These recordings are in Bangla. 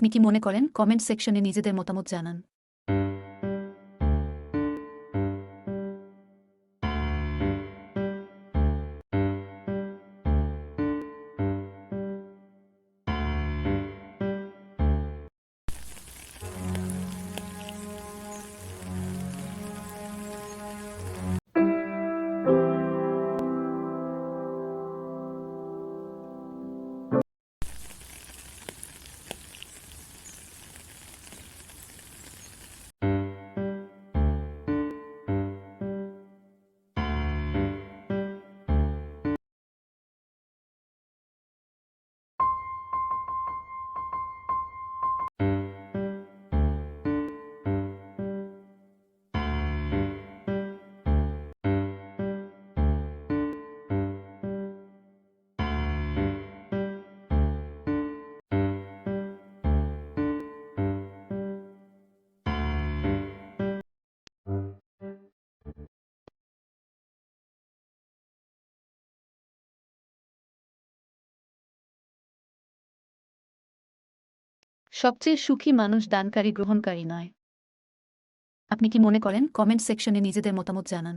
আপনি কি মনে করেন? কমেন্ট সেকশনে নিজেদের মতামত জানান। সবচেয়ে সুখী মানুষ দানকারী গ্রহণকারী নয়। আপনি কি মনে করেন? কমেন্ট সেকশনে নিজেদের মতামত জানান।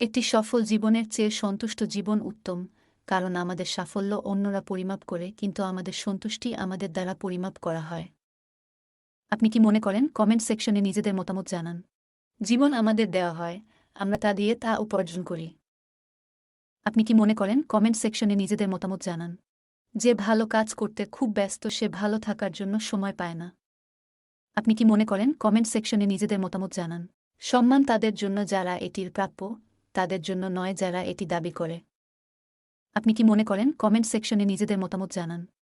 একটি সফল জীবনের চেয়ে সন্তুষ্ট জীবন উত্তম, কারণ আমাদের সাফল্য অন্যরা পরিমাপ করে, কিন্তু আমাদের সন্তুষ্টি আমাদের দ্বারা পরিমাপ করা হয়। আপনি কি মনে করেন? কমেন্ট সেকশনে নিজেদের মতামত জানান। জীবন আমাদের দেওয়া হয়, আমরা তা দিয়ে তা উপার্জন করি। আপনি কি মনে করেন কমেন্ট সেকশনে নিজেদের মতামত জানান। যে ভালো কাজ করতে খুব ব্যস্ত, সে ভালো থাকার জন্য সময় পায় না। আপনি কি মনে করেন কমেন্ট সেকশনে নিজেদের মতামত জানান। সম্মান তাদের জন্য যারা এটির প্রাপ্য, তাদের জন্য নয় যারা এটি দাবি করে। আপনি কি মনে করেন কমেন্ট সেকশনে নিজেদের মতামত জানান।